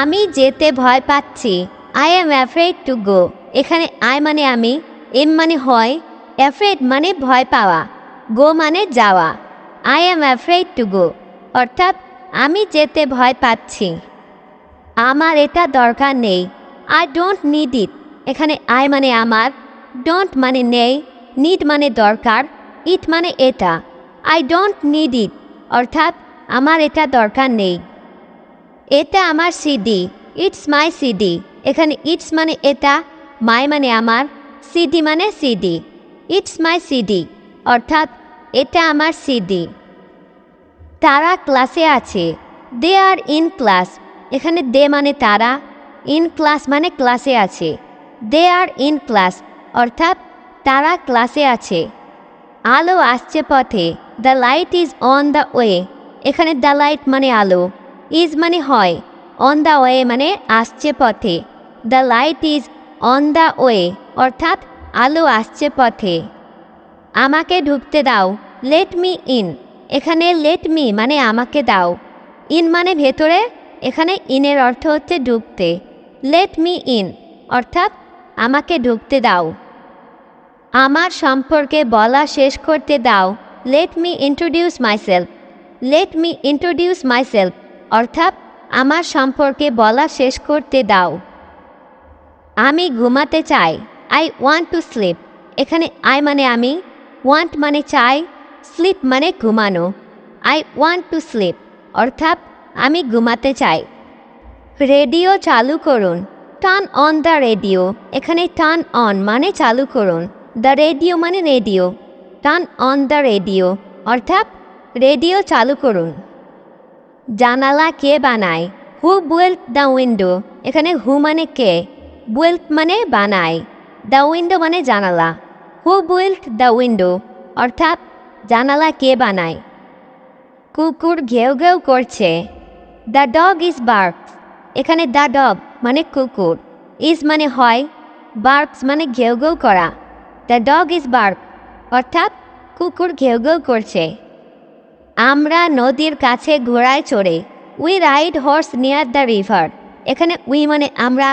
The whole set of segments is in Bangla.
আমি যেতে ভয় পাচ্ছি। I am afraid to go এখানে আই মানে আমি এম মানে হয়। অ্যাফ্রেড মানে ভয় পাওয়া। গো মানে যাওয়া। I am afraid to go অর্থাৎ আমি যেতে ভয় পাচ্ছি। আমার এটা দরকার নেই। আই ডোন্ট নিড ইট এখানে আই মানে আমার ডোন্ট মানে নেই নিড মানে দরকার ইট মানে এটা। আই ডোন্ট নিড ইট অর্থাৎ আমার এটা দরকার নেই। এটা আমার সিডি ইটস মাই সিডি এখানে ইটস মানে এটা মাই মানে আমার সিডি মানে সিডি ইটস মাই সিডি অর্থাৎ এটা আমার সিডি তারা ক্লাসে আছে। দে আর ইন ক্লাস এখানে দে মানে তারা ইন ক্লাস মানে ক্লাসে আছে। দে আর ইন ক্লাস অর্থাৎ তারা ক্লাসে আছে। আলো আসছে পথে। The light is on the way এখানে দ্য লাইট মানে আলো। ইজ মানে হয়। অন দ্য ওয়ে মানে আসছে পথে। The light is on the way অর্থাৎ আলো আসছে পথে। আমাকে ঢুকতে দাও। লেট মি ইন এখানে লেট মি মানে আমাকে দাও। ইন মানে ভেতরে। এখানে ইনের অর্থ হচ্ছে ঢুকতে। লেট মি ইন অর্থাৎ আমাকে ঢুকতে দাও। আমার সম্পর্কে বলা শেষ করতে দাও। Let me introduce myself let me introduce myself অর্থাৎ, আমার সম্পর্কে বলা শেষ করতে দাও। আমি ঘুমাতে চাই। আই ওয়ান্ট টু স্লিপ এখানে আই মানে আমি ওয়ান্ট মানে চাই স্লিপ মানে ঘুমানো। আই ওয়ান্ট টু স্লিপ অর্থাৎ, আমি ঘুমাতে চাই। রেডিও চালু করুন। টার্ন অন দ্য রেডিও এখানে টার্ন অন মানে চালু করুন। দ্য রেডিও মানে radio turn on the radio অর্থাৎ রেডিও চালু করুন। জানালা কে বানায়? হু বুয়েল্ট দ্য উইন্ডো এখানে হু মানে কে? বুয়েল্ট মানে বানায়। দ্য উইন্ডো মানে জানালা। হু বুয়েল্ট দ্য উইন্ডো অর্থাৎ জানালা কে বানায়? কুকুর ঘেউ ঘেউ করছে। দ্য ডগ ইজ বার্কস এখানে দ্য ডগ মানে কুকুর। ইজ মানে হয়। বার্কস মানে ঘেউ ঘেউ করা। দ্য ডগ ইজ বার্ক অর্থাৎ কুকুর ঘেউ ঘেউ করছে। আমরা নদীর কাছে ঘোড়ায় চড়ে we ride horse near the river এখানে উই মানে আমরা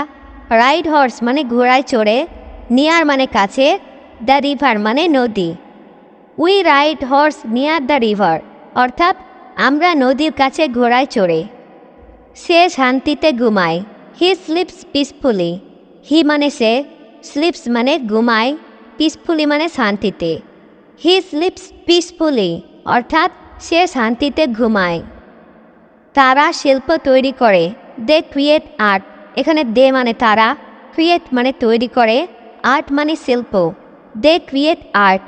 রাইড হর্স মানে ঘোড়ায় চড়ে নিয়ার মানে কাছে দ্য রিভার মানে নদী। We ride horse near the river অর্থাৎ আমরা নদীর কাছে ঘোড়ায় চড়ে। সে শান্তিতে ঘুমায় হি স্লিপস পিসফুলি হি মানে সে স্লিপস মানে ঘুমায়। পিসফুলি মানে শান্তিতে। হি স্লিপস পিসফুলি অর্থাৎ সে শান্তিতে ঘুমায়। তারা শিল্প তৈরি করে দে ক্রিয়েট আর্ট এখানে দে মানে তারা ক্রিয়েট মানে তৈরি করে আর্ট মানে শিল্প। দে ক্রিয়েট আর্ট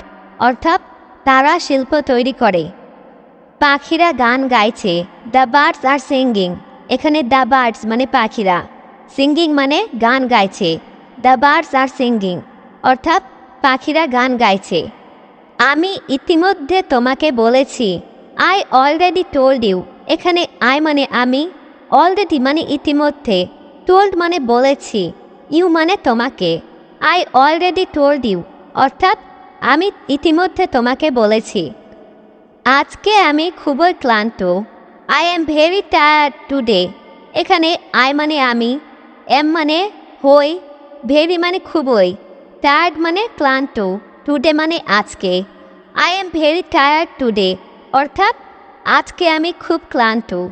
অর্থাৎ তারা শিল্প তৈরি করে। পাখিরা গান গাইছে দ্য বার্ডস আর সিঙ্গিং এখানে দ্য বার্ডস মানে পাখিরা। সিঙ্গিং মানে গান গাইছে দ্য বার্ডস আর সিঙ্গিং অর্থাৎ পাখিরা গান গাইছে। আমি ইতিমধ্যে তোমাকে বলেছি আই অলরেডি টোল্ড ইউ এখানে আই মানে আমি অলরেডি মানে ইতিমধ্যে। টোল্ড মানে বলেছি ইউ মানে তোমাকে। আই অলরেডি টোল্ড ইউ অর্থাৎ, আমি ইতিমধ্যে তোমাকে বলেছি। আজকে আমি খুবই ক্লান্ত। I am very tired today এখানে আই মানে আমি এম মানে হই ভেরি মানে খুবই। টায়ার্ড মানে ক্লান্ত। টুডে মানে আজকে। I am very tired today অর্থাৎ, আজকে আমি খুব ক্লান্ত।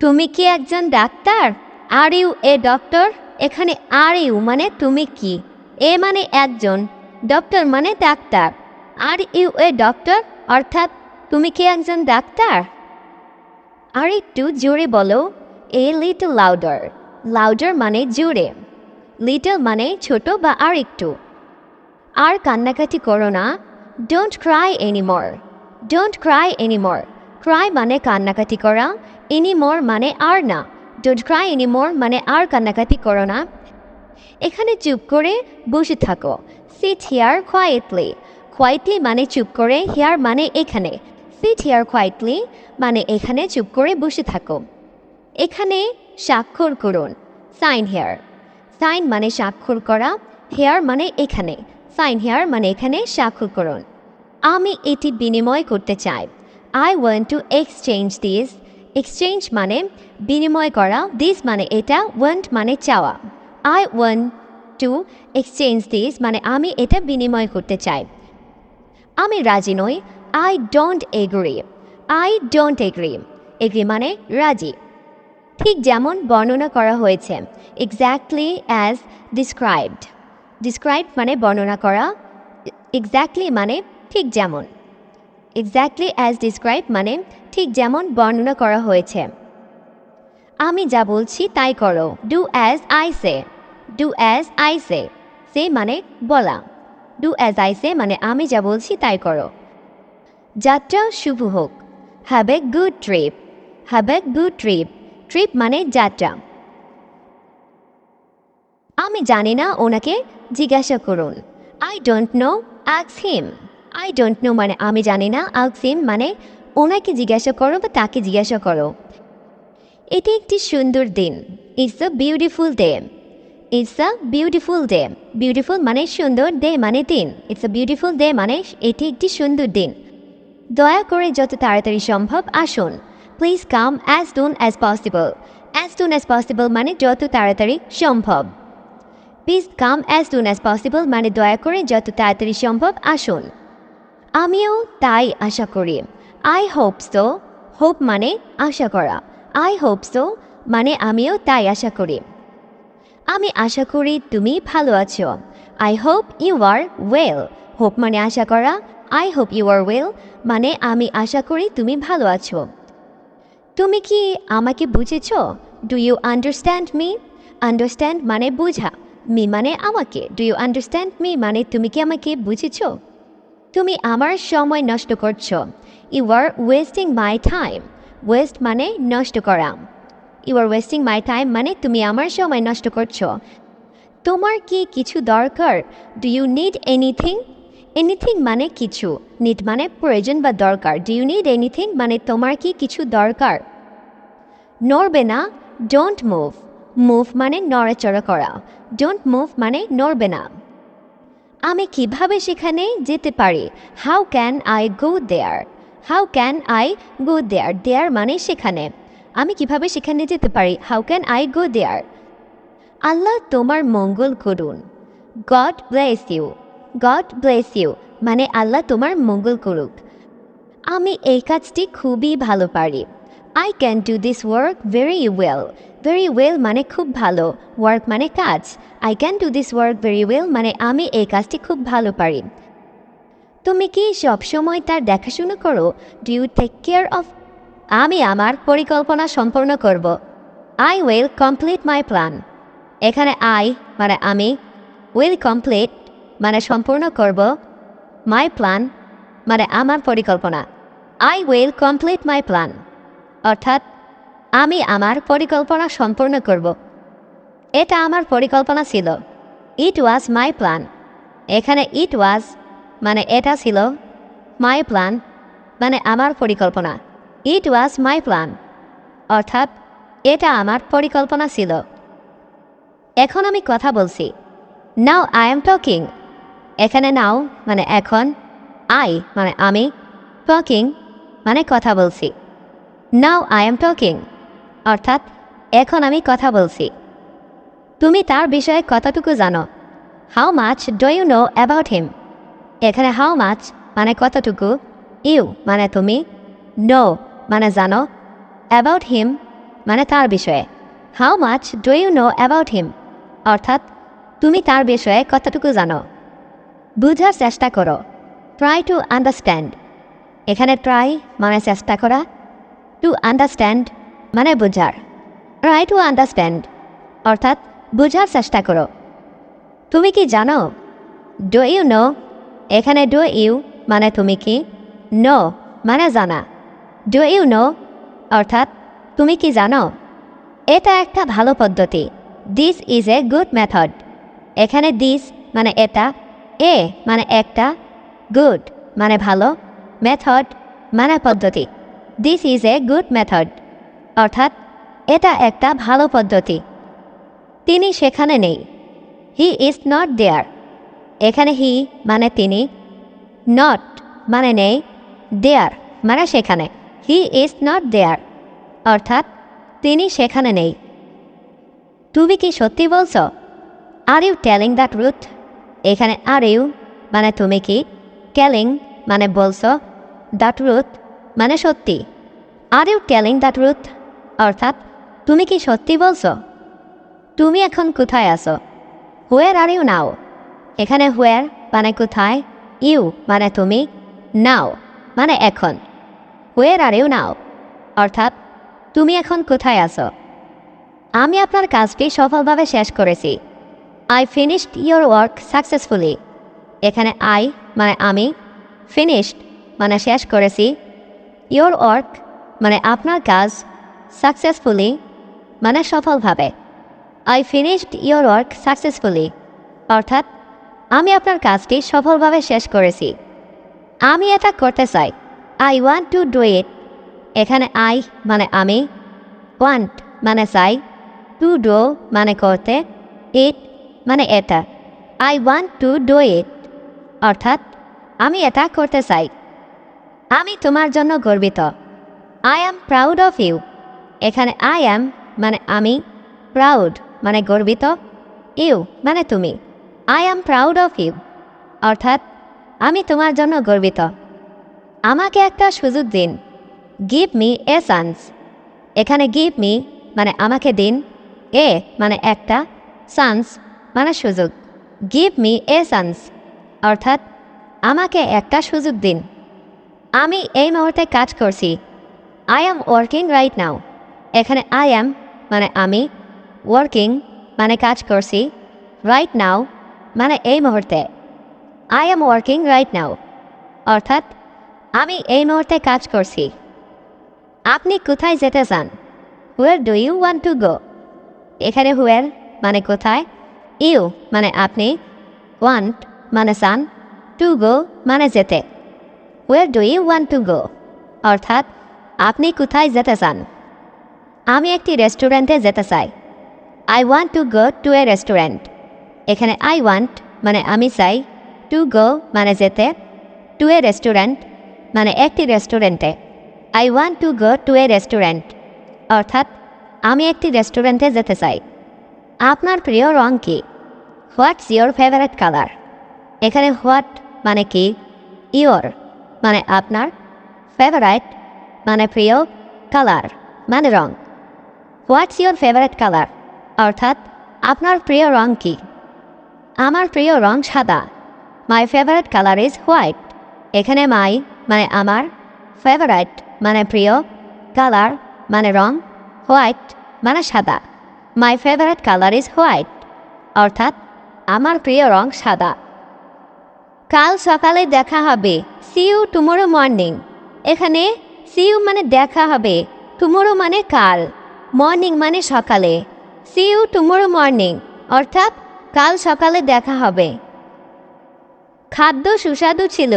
তুমি কি একজন ডাক্তার? আর ইউ এ ডক্টর এখানে আর ইউ মানে তুমি কি? এ মানে একজন। ডক্টর মানে ডাক্তার। আর ইউ এ ডক্টর অর্থাৎ, তুমি কি একজন ডাক্তার? আর একটু জোরে বলো। এ লিটল লাউডার লাউডার মানে জোরে। লিটল মানে ছোট বা আর একটু। আর কান্নাকাটি করো না। Don't cry anymore don't cry anymore cry মানে কান্নাকাটি করা। এনিমোর মানে আর না। ডোন্ট ক্রাই এনিমোর মানে আর কান্নাকাটি করো না। এখানে চুপ করে বসে থাকো। সিট হিয়ার কোয়াইটলি কোয়াইটলি মানে চুপ করে হিয়ার মানে এখানে। সিট হিয়ার কোয়াইটলি মানে এখানে চুপ করে বসে থাকো। এখানে স্বাক্ষর করুন। সাইন হেয়ার সাইন মানে স্বাক্ষর করা, হেয়ার মানে এখানে, সাইন হেয়ার মানে এখানে স্বাক্ষর করুন। আমি এটি বিনিময় করতে চাই। I want to exchange this exchange মানে বিনিময় করা দিস মানে এটা ওয়ান্ট মানে চাওয়া। I want to exchange this মানে আমি এটা বিনিময় করতে চাই। আমি রাজি নই। I don't agree I don't agree agree মানে রাজি। ঠিক যেমন বর্ণনা করা হয়েছে এক্স্যাক্টলি অ্যাজ ডিসক্রাইবড ডিসক্রাইব মানে বর্ণনা করা এক্স্যাক্টলি মানে ঠিক যেমন। এক্স্যাক্টলি অ্যাজ ডিসক্রাইব মানে ঠিক যেমন বর্ণনা করা হয়েছে। আমি যা বলছি তাই করো। Do as I say do as I say say মানে বলা। ডু অ্যাজ আই সে মানে আমি যা বলছি তাই করো। যাত্রা শুভ হোক। Have a good trip have a good trip trip মানে যাত্রা। আমি জানি না ওনাকে জিজ্ঞাসা করুন। আই ডোন্ট নো আক্স হিম আই ডোন্ট নো মানে আমি জানি না আক্স হিম মানে ওনাকে জিজ্ঞাসা করো বা তাকে জিজ্ঞাসা করো। এটি একটি সুন্দর দিন। It's a beautiful day it's a beautiful day beautiful মানে সুন্দর ডে মানে দিন। ইটস আ বিউটিফুল ডে মানে এটি একটি সুন্দর দিন। দয়া করে যত তাড়াতাড়ি সম্ভব আসুন। Please come as soon as possible as soon as possible মানে যত তাড়াতাড়ি সম্ভব। Please come as soon as possible মানে দয়া করে যত তাড়াতাড়ি সম্ভব আসুন। আমিও তাই আশা করি। আই হোপ সো হোপ মানে আশা করা। আই হোপ সো মানে আমিও তাই আশা করি। আমি আশা করি তুমি ভালো আছো। I hope you are well hope মানে আশা করা। I hope you are well মানে আমি আশা করি তুমি ভালো আছো। তুমি কি আমাকে বুঝেছ? Do you understand me understand মানে বোঝা। মি মানে আমাকে। ডু ইউ আন্ডারস্ট্যান্ড মি মানে তুমি কি আমাকে বুঝেছ? তুমি আমার সময় নষ্ট করছ। You are wasting my time waste মানে নষ্ট করা। You are wasting my time মানে তুমি আমার সময় নষ্ট করছ। তোমার কি কিছু দরকার? Do you need anything anything মানে কিছু। নিড মানে প্রয়োজন বা দরকার। ডু ইউ নিড এনিথিং মানে তোমার কি কিছু দরকার? নড়বে না ডোন্ট মুভ মুভ মানে নড়াচড়া করা। ডোন্ট মুভ মানে নড়বে না। আমি কীভাবে সেখানে যেতে পারি? How can I go there how can I go there there মানে সেখানে। আমি কীভাবে সেখানে যেতে পারি? How can I go there আল্লাহ তোমার মঙ্গল করুন। God bless you God bless you মানে আল্লাহ তোমার মঙ্গল করুক। আমি এই কাজটি খুবই ভালো পারি। I can do this work very well very well মানে খুব ভালো। ওয়ার্ক মানে কাজ। I can do this work very well মানে আমি এই কাজটি খুব ভালো পারি। তুমি কি সবসময় তার দেখাশোনা করো? Do you take care of আমি আমার পরিকল্পনা সম্পূর্ণ করব। I will complete my plan এখানে আই মানে আমি উইল কমপ্লিট মানে সম্পূর্ণ করব মাই প্ল্যান মানে আমার পরিকল্পনা। I will complete my plan অর্থাৎ, আমি আমার পরিকল্পনা সম্পূর্ণ করব। এটা আমার পরিকল্পনা ছিল। ইট ওয়াজ মাই প্ল্যান এখানে ইট ওয়াজ মানে এটা ছিল মাই প্ল্যান মানে আমার পরিকল্পনা। ইট ওয়াজ মাই প্ল্যান অর্থাৎ, এটা আমার পরিকল্পনা ছিল। এখন আমি কথা বলছি। নাও আই এম টকিং এখানে নাও মানে এখন আই মানে আমি টকিং মানে কথা বলছি। নাও আই এম টকিং অর্থাৎ এখন আমি কথা বলছি। তুমি তার বিষয়ে কতটুকু জানো? How much do you know about him এখানে হাউ মাছ মানে কতটুকু? ইউ মানে তুমি। নো মানে জানো। অ্যাবাউট হিম মানে তার বিষয়ে। How much do you know about him অর্থাৎ তুমি তার বিষয়ে কতটুকু জানো? বুঝার চেষ্টা করো। ট্রাই টু আন্ডারস্ট্যান্ড এখানে ট্রাই মানে চেষ্টা করা। টু আন্ডারস্ট্যান্ড মানে বোঝার। ট্রাই টু আন্ডারস্ট্যান্ড অর্থাৎ বোঝার চেষ্টা করো। তুমি কি জানো? ডো ইউ নো এখানে ডো ইউ মানে তুমি কি? নো মানে জানা। ডো ইউ নো অর্থাৎ তুমি কি জানো? এটা একটা ভালো পদ্ধতি। This is a good method এখানে দিস মানে এটা এ মানে একটা, গুড মানে ভালো, মেথড মানে পদ্ধতি। This is a good method অর্থাৎ, এটা একটা ভালো পদ্ধতি। তিনি সেখানে নেই। হি ইজ নট দেয়ার এখানে হি মানে তিনি নট মানে নেই দেয়ার মানে সেখানে। হি ইজ নট দেয়ার অর্থাৎ, তিনি সেখানে নেই। তুমি কি সত্যি বলছো? Are you telling the truth এখানে আর ইউ মানে তুমি কি টেলিং মানে বলছো দ্য ট্রুথ মানে সত্যি। Are you telling the truth অর্থাৎ তুমি কি সত্যি বলছো? তুমি এখন কোথায় আছো? হুয়ার আর ইউ নাও এখানে হুয়ার মানে কোথায়, ইউ মানে তুমি নাও মানে এখন। হুয়ার আর ইউ নাও অর্থাৎ তুমি এখন কোথায় আছো? আমি আপনার কাজটি সফলভাবে শেষ করেছি। I finished your work successfully এখানে আই মানে আমি ফিনিশড মানে শেষ করেছি। ইয়োর ওয়ার্ক মানে আপনার কাজ সাকসেসফুলি মানে সফলভাবে। I finished your work successfully অর্থাৎ, আমি আপনার কাজটি সফলভাবে শেষ করেছি। আমি এটা করতে চাই। I want to do it এখানে আই মানে আমি। ওয়ান্ট মানে চাই। টু ডো মানে করতে। ইট মানে এটা। I want to do it অর্থাৎ, আমি এটা করতে চাই। আমি তোমার জন্য গর্বিত। I am proud of you এখানে আই অ্যাম মানে আমি প্রাউড মানে গর্বিত। ইউ মানে তুমি। I am proud of you অর্থাৎ, আমি তোমার জন্য গর্বিত। আমাকে একটা সুযোগ দিন। গিভ মি এ চান্স এখানে গিভ মি মানে আমাকে দিন। এ মানে একটা চান্স মানে সুযোগ। গিভ মি এ চান্স অর্থাৎ, আমাকে একটা সুযোগ দিন। আমি এই মুহূর্তে কাজ করছি। I am working right now এখানে আই অ্যাম মানে আমি। ওয়ার্কিং মানে কাজ করছি। রাইট নাও মানে এই মুহূর্তে। I am working right now অর্থাৎ, আমি এই মুহূর্তে কাজ করছি। আপনি কোথায় যেতে চান? Where do you want to go এখানে হুয়ার মানে কোথায়? ইউ মানে আপনি ওয়ান্ট মানে চান টু গো মানে যেতে। Where do you want to go অর্থাৎ, আপনি কোথায় যেতে চান? আমি একটি রেস্টুরেন্টে যেতে চাই। I want to go to a restaurant এখানে আই ওয়ান্ট মানে আমি চাই টু গো মানে যেতে টু এ রেস্টুরেন্ট মানে একটি রেস্টুরেন্টে I want to go to a restaurant অর্থাৎ, আমি একটি রেস্টুরেন্টে যেতে চাই। আপনার প্রিয় রং কি? হোয়াটস ইয়োর ফেভারেট কালার এখানে হোয়াট মানে কি? ইয়োর মানে আপনার। ফেভারাইট মানে প্রিয় কালার মানে রং। হোয়াটস ইয়োর ফেভারেট কালার অর্থাৎ, আপনার প্রিয় রং কি? আমার প্রিয় রং সাদা। My favourite colour is white এখানে মাই মানে আমার। ফেভারাইট মানে প্রিয়। কালার মানে রং। হোয়াইট মানে সাদা। My favourite colour is white অর্থাৎ, আমার প্রিয় রং সাদা। কাল সকালে দেখা হবে। সি ইউ টুমোরো মর্নিং এখানে সি ইউ মানে দেখা হবে। টুমোরো মানে কাল। মর্নিং মানে সকালে। সি ইউ টুমোরো মর্নিং অর্থাৎ, কাল সকালে দেখা হবে। খাদ্য সুস্বাদু ছিল।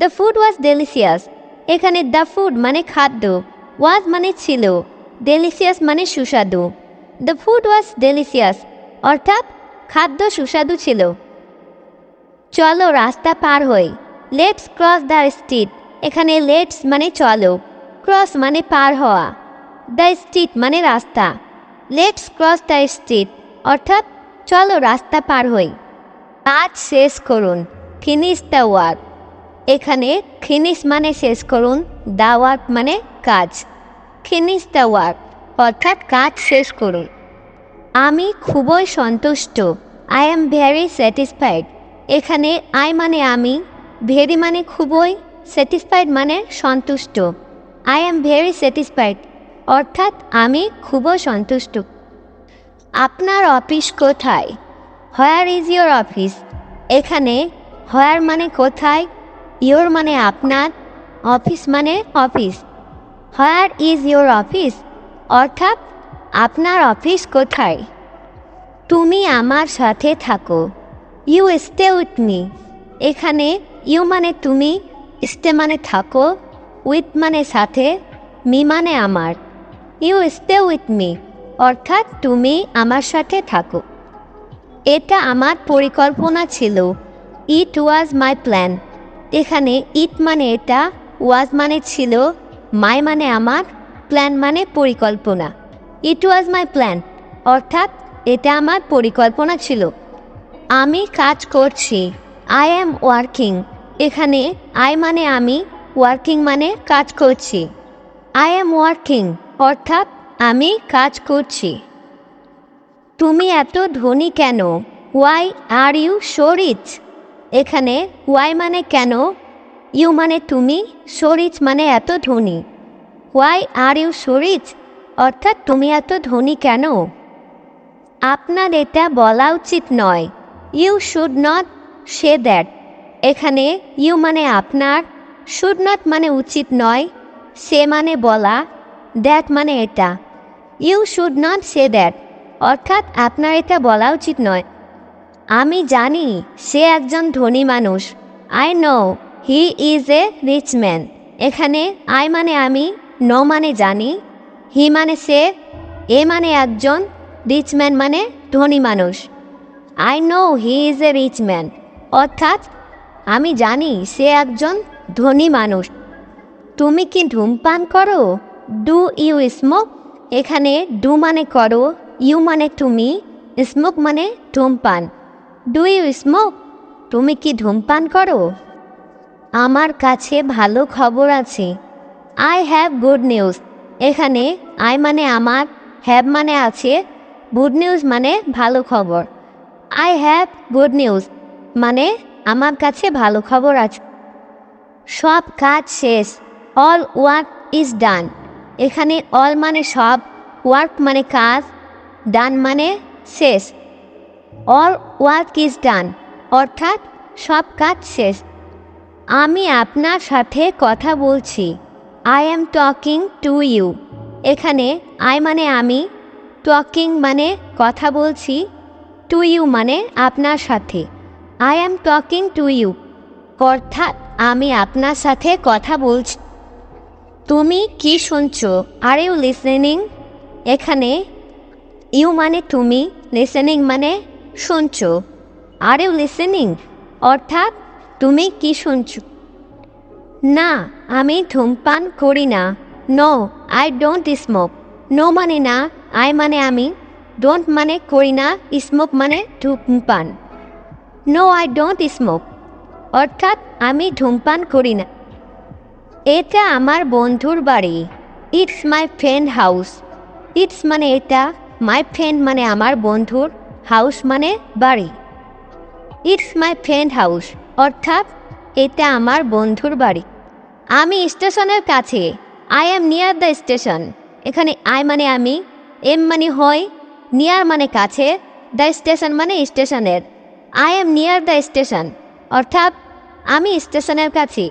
দ্য ফুড ওয়াজ ডেলিসিয়াস এখানে দ্য ফুড মানে খাদ্য। ওয়াজ মানে ছিল। ডেলিসিয়াস মানে সুস্বাদু। দ্য ফুড ওয়াজ ডেলিসিয়াস অর্থাৎ খাদ্য সুস্বাদু ছিল। চলো রাস্তা পার হই। লেটস ক্রস দ্য স্ট্রিট এখানে লেটস মানে চলো। ক্রস মানে পার হওয়া। দ্য স্ট্রিট মানে রাস্তা। লেটস ক্রস দ্য স্ট্রিট অর্থাৎ চলো রাস্তা পার হই। কাজ শেষ করুন। ফিনিশ দ্য ওয়ার্ক এখানে ফিনিশ মানে শেষ করুন। দ্য ওয়ার্ক মানে কাজ। ফিনিশ দ্য ওয়ার্ক অর্থাৎ কাজ শেষ করুন। আমি খুবই সন্তুষ্ট। আই এম ভেরি স্যাটিসফাইড এখানে আই মানে আমি ভেরি মানে খুবই স্যাটিসফাইড মানে সন্তুষ্ট। আই এম ভেরি স্যাটিসফাইড অর্থাৎ আমি খুবই সন্তুষ্ট। আপনার অফিস কোথায়? হোয়ার ইজ ইয়োর অফিস এখানে হোয়ার মানে কোথায়? ইয়োর মানে আপনার অফিস মানে office where is your office অর্থাৎ আপনার অফিস কোথায়? তুমি আমার সাথে থাকো। ইউ স্টে উইথ মি এখানে ইউ মানে তুমি স্টে মানে থাকো উইথ মানে সাথে মি মানে আমার। ইউ স্টে উইথ মি অর্থাৎ তুমি আমার সাথে থাকো। এটা আমার পরিকল্পনা ছিল। ইট ওয়াজ মাই প্ল্যান এখানে ইট মানে এটা ওয়াজ মানে ছিল মাই মানে আমার প্ল্যান মানে পরিকল্পনা। ইট ওয়াজ মাই প্ল্যান অর্থাৎ এটা আমার পরিকল্পনা ছিল। আমি কাজ করছি আই অ্যাম ওয়ার্কিং এখানে আই মানে আমি ওয়ার্কিং মানে কাজ করছি। আই অ্যাম ওয়ার্কিং অর্থাৎ আমি কাজ করছি। তুমি এত ধনী কেন? Why are you so rich এখানে ওয়াই মানে কেন? ইউ মানে তুমি সো রিচ মানে এত ধনী। Why are you so rich অর্থাৎ তুমি এত ধনী কেন? আপনার এটা বলা উচিত নয়। You should not say that এখানে ইউ মানে আপনার শুড নট মানে উচিত নয়। সে মানে বলা দ্যাট মানে এটা। You should not say that অর্থাৎ আপনার এটা বলা উচিত নয়। আমি জানি, সে একজন ধনী মানুষ। I know he is a rich man এখানে আই মানে আমি নো মানে জানি, হি মানে সে, এ মানে একজন, রিচ ম্যান মানে ধনী মানুষ। I know he is a rich man, অর্থাৎ আমি জানি সে একজন ধনী মানুষ। তুমি কি ধূমপান করো? Do you smoke? এখানে ডু মানে করো, ইউ মানে তুমি, স্মোক মানে ধূমপান। Do you smoke? তুমি কি ধূমপান করো? আমার কাছে ভালো খবর আছে। আই হ্যাভ গুড নিউজ এখানে আই মানে আমার হ্যাভ মানে আছে গুড নিউজ মানে ভালো খবর। আই হ্যাভ গুড নিউজ মানে আমার কাছে ভালো খবর আছে। সব কাজ শেষ। অল ওয়ার্ক ইজ ডান এখানে অল মানে সব ওয়ার্ক মানে কাজ ডান মানে শেষ। অল ওয়ার্ক ইজ ডান অর্থাৎ সব কাজ শেষ। আমি আপনার সাথে কথা বলছি। I am talking to you এখানে আই মানে আমি টকিং মানে কথা বলছি টু ইউ মানে আপনার সাথে। I am talking to you অর্থাৎ, আমি আপনার সাথে কথা বলছি। তুমি কি শুনছো? আর ইউ লিসেনিং এখানে ইউ মানে তুমি লিসেনিং মানে শুনছো। আর ইউ লিসেনিং অর্থাৎ, তুমি কি শুনছো? না আমি ধূমপান করি না। No I don't smoke no মানে না আই মানে আমি। ডোন্ট মানে করি না স্মোক মানে ধূমপান। নো আই ডোন্ট স্মোক অর্থাৎ আমি ধূমপান করি না। এটা আমার বন্ধুর বাড়ি। It's my friend house it's মানে এটা মাই ফ্রেন্ড মানে আমার বন্ধুর হাউস মানে বাড়ি। ইটস মাই ফ্রেন্ড হাউস অর্থাৎ এটা আমার বন্ধুর বাড়ি। আমি স্টেশনের কাছে। I am near the station এখানে আই মানে আমি এম মানে হয় নিয়ার মানে কাছে দ্য স্টেশন মানে স্টেশনের। I am near the station অর্থাৎ, আমি স্টেশনের কাছে।